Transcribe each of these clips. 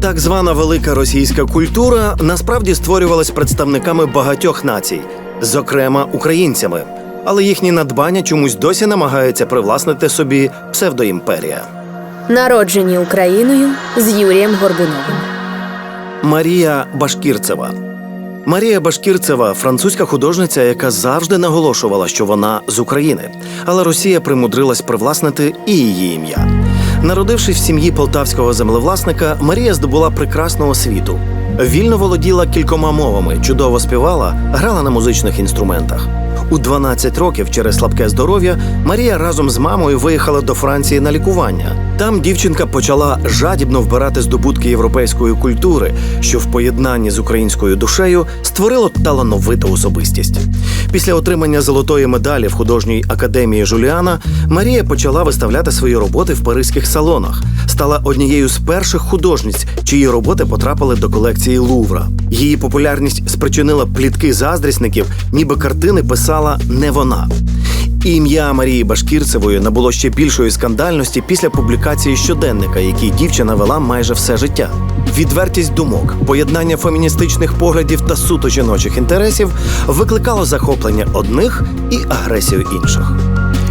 Так звана велика російська культура насправді створювалась представниками багатьох націй, зокрема українцями, але їхні надбання чомусь досі намагаються привласнити собі псевдоімперія. Народжені Україною з Юрієм Горбуновим. Марія Башкірцева. Марія Башкірцева французька художниця, яка завжди наголошувала, що вона з України, але Росія примудрилась привласнити і її ім'я. Народившись в сім'ї полтавського землевласника, Марія здобула прекрасну освіту. Вільно володіла кількома мовами, чудово співала, грала на музичних інструментах. У 12 років через слабке здоров'я Марія разом з мамою виїхала до Франції на лікування. Там дівчинка почала жадібно вбирати здобутки європейської культури, що в поєднанні з українською душею створило талановиту особистість. Після отримання золотої медалі в художній академії Жуліана Марія почала виставляти свої роботи в паризьких салонах. Стала однією з перших художниць, чиї роботи потрапили до колекції Лувра. Її популярність спричинила плітки заздрісників, ніби картини писала не вона. Ім'я Марії Башкірцевої набуло ще більшої скандальності після публікації щоденника, який дівчина вела майже все життя. Відвертість думок, поєднання феміністичних поглядів та суто жіночих інтересів викликало захоплення одних і агресію інших.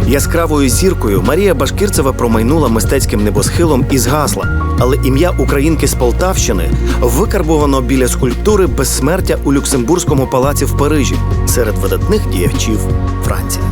Яскравою зіркою Марія Башкірцева промайнула мистецьким небосхилом і згасла, але ім'я українки з Полтавщини викарбовано біля скульптури безсмертя у Люксембурзькому палаці в Парижі серед видатних діячів Франції.